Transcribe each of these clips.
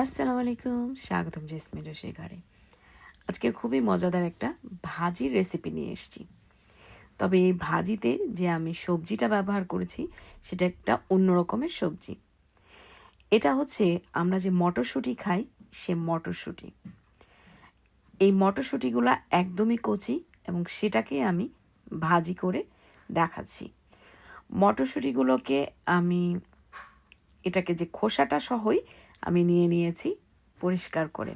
আসসালামু আলাইকুম, স্বাগতম জেসমিন রসের ঘরে। আজকে খুবই মজাদার একটা ভাজির রেসিপি নিয়ে এসেছি। তবে এই ভাজিতে যে আমি সবজিটা ব্যবহার করেছি, সেটা একটা অন্য রকমের সবজি। এটা হচ্ছে আমরা যে মটরশুঁটি খাই, সে মটরশুঁটি। এই মটরশুঁটিগুলো একদমই কচি এবং সেটাকে আমি ভাজি করে দেখাচ্ছি। মটরশুঁটিগুলোকে আমি এটাকে যে খোসাটা সহই আমি নিয়ে নিয়েছি পরিষ্কার করে।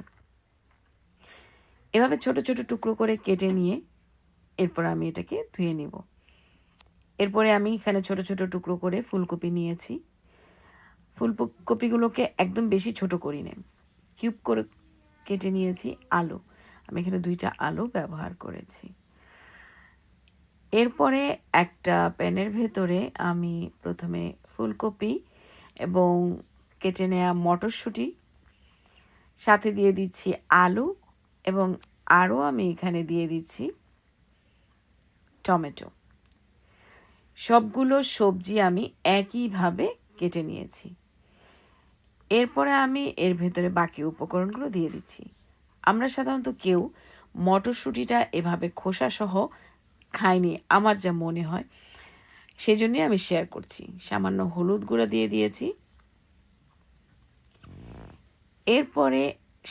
এভাবে ছোট ছোট টুকরো করে কেটে নিয়ে এরপর আমি এটাকে ধুয়ে নিব। এরপরে আমি এখানে ছোট ছোট টুকরো করে ফুলকপি নিয়েছি। ফুলকপিগুলোকে একদম বেশি ছোট করি নে। কিউব করে কেটে নিয়েছি আলু। আমি এখানে দুইটা আলু ব্যবহার করেছি। এরপরে একটা প্যানের ভেতরে আমি প্রথমে ফুলকপি এবং কেটে নেওয়া মটরশুঁটি, সাথে দিয়ে দিচ্ছি আলু এবং আরও আমি এখানে দিয়ে দিচ্ছি টমেটো। সবগুলো সবজি আমি একইভাবে কেটে নিয়েছি। এরপরে আমি এর ভেতরে বাকি উপকরণগুলো দিয়ে দিচ্ছি। আমরা সাধারণত কেউ মটরশুঁটিটা এভাবে খোসাসহ খাইনি, আমার যা মনে হয় সেই জন্যই আমি শেয়ার করছি। সামান্য হলুদ গুঁড়ো দিয়ে দিয়েছি। এরপরে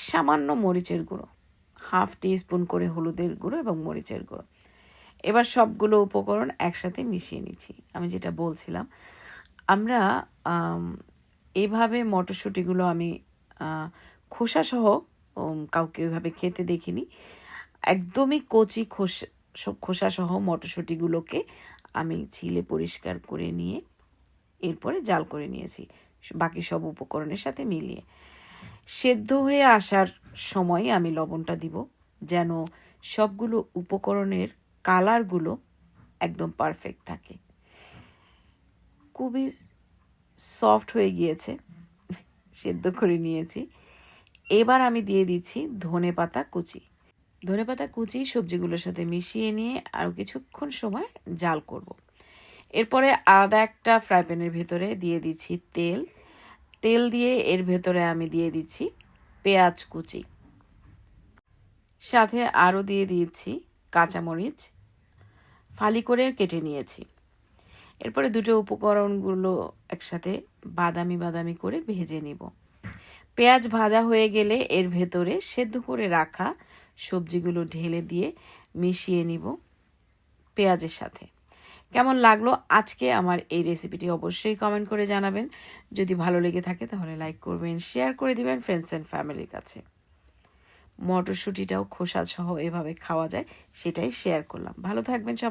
সামান্য মরিচের গুঁড়ো, হাফ টি স্পুন করে হলুদের গুঁড়ো এবং মরিচের গুঁড়ো। এবার সবগুলো উপকরণ একসাথে মিশিয়ে নিচ্ছি। আমি যেটা বলছিলাম, আমরা এভাবে মটরশুঁটিগুলো আমি খোসাসহ কাউকে ওইভাবে খেতে দেখিনি। একদমই কচি খোসা, খোসাসহ মটরশুঁটিগুলোকে আমি ছিলে পরিষ্কার করে নিয়ে এরপরে জাল করে নিয়েছি, বাকি সব উপকরণের সাথে মিলিয়ে। সেদ্ধ হয়ে আসার সময় আমি লবণটা দিব, যেন সবগুলো উপকরণের কালারগুলো একদম পারফেক্ট থাকে। খুবই সফট হয়ে গিয়েছে, সেদ্ধ করে নিয়েছি। এবার আমি দিয়ে দিচ্ছি ধনে পাতা কুচি। ধনে পাতা কুচি সবজিগুলোর সাথে মিশিয়ে নিয়ে আরও কিছুক্ষণ সময় জাল করব। এরপরে আদা একটা ফ্রাই প্যানের ভেতরে দিয়ে দিচ্ছি তেল। তেল দিয়ে এর ভেতরে আমি দিয়ে দিচ্ছি পেঁয়াজ কুচি। সাথে আরও দিয়ে দিয়েছি কাঁচামরিচ। ফালি করে কেটে নিয়েছি। এরপরে দুটো উপকরণগুলো একসাথে বাদামি বাদামি করে ভেজে নিব। পেঁয়াজ ভাজা হয়ে গেলে এর ভেতরে সেদ্ধ করে রাখা সবজিগুলো ঢেলে দিয়ে মিশিয়ে নিব পেঁয়াজের সাথে। কেমন লাগল আজকে আমার এই রেসিপিটি অবশ্যই কমেন্ট করে জানাবেন। যদি ভালো লেগে থাকে তাহলে লাইক করবেন শেয়ার করে দিবেন ফ্রেন্ডস অ্যান্ড ফ্যামিলির কাছে। মটরশুঁটিটাও খোসা সহ এভাবে খাওয়া যায়, সেটাই শেয়ার করলাম। ভালো থাকবেন সবাই।